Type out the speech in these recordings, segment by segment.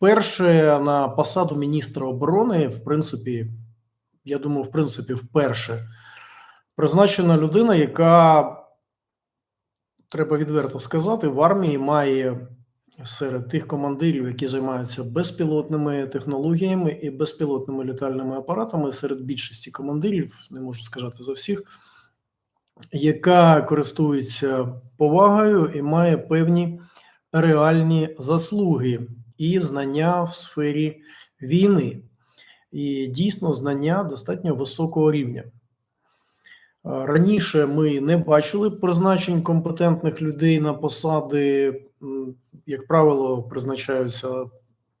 Перше на посаду міністра оборони, в принципі, я думаю, в принципі, вперше призначена людина, яка треба відверто сказати, в армії має серед тих командирів, які займаються безпілотними технологіями і безпілотними літальними апаратами, серед більшості командирів, не можу сказати за всіх, яка користується повагою і має певні реальні заслуги і знання в сфері війни, і дійсно знання достатньо високого рівня. Раніше ми не бачили призначень компетентних людей на посади. Як правило, призначаються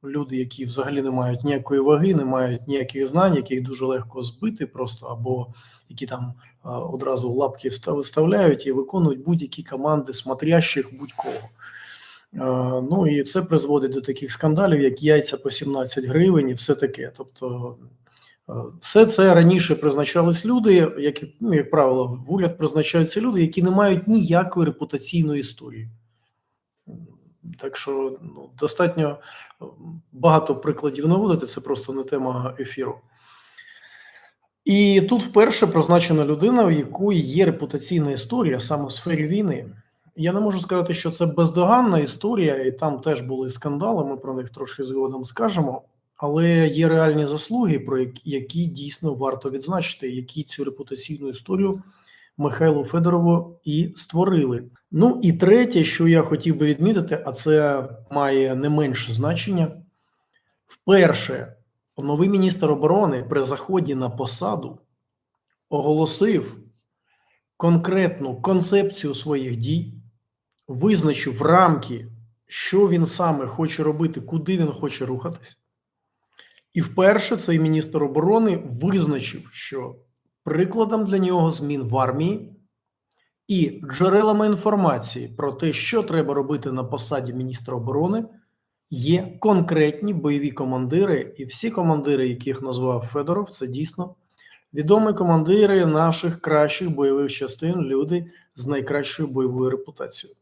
люди, які взагалі не мають ніякої ваги, не мають ніяких знань, яких дуже легко збити, просто або які там одразу лапки виставляють і виконують будь-які команди смотрящих будь-кого. Е, Ну і це призводить до таких скандалів, як яйця по 17 гривень і все таке. Тобто, е, все це раніше призначались люди, як, ну, як правило, в уряд призначаються люди, які не мають ніякої репутаційної історії. Так що ну, достатньо е, багато прикладів наводити, це просто не тема ефіру. І тут вперше призначена людина, в якої є репутаційна історія саме в сфері війни. Я не можу сказати, що це бездоганна історія, і там теж були скандали. Ми про них трошки згодом скажемо. Але є реальні заслуги, про які, дійсно варто відзначити, які цю репутаційну історію Михайлу Федорову і створили. Ну і третє, що я хотів би відмітити, а це має не менше значення. Вперше новий міністр оборони при заході на посаду оголосив конкретну концепцію своїх дій, визначив рамки, що він саме хоче робити, куди він хоче рухатись. І вперше цей міністр оборони визначив, що прикладом для нього змін в армії і джерелами інформації про те, що треба робити на посаді міністра оборони, є конкретні бойові командири, і всі командири, яких назвав Федоров, це дійсно відомі командири наших кращих бойових частин, люди з найкращою бойовою репутацією.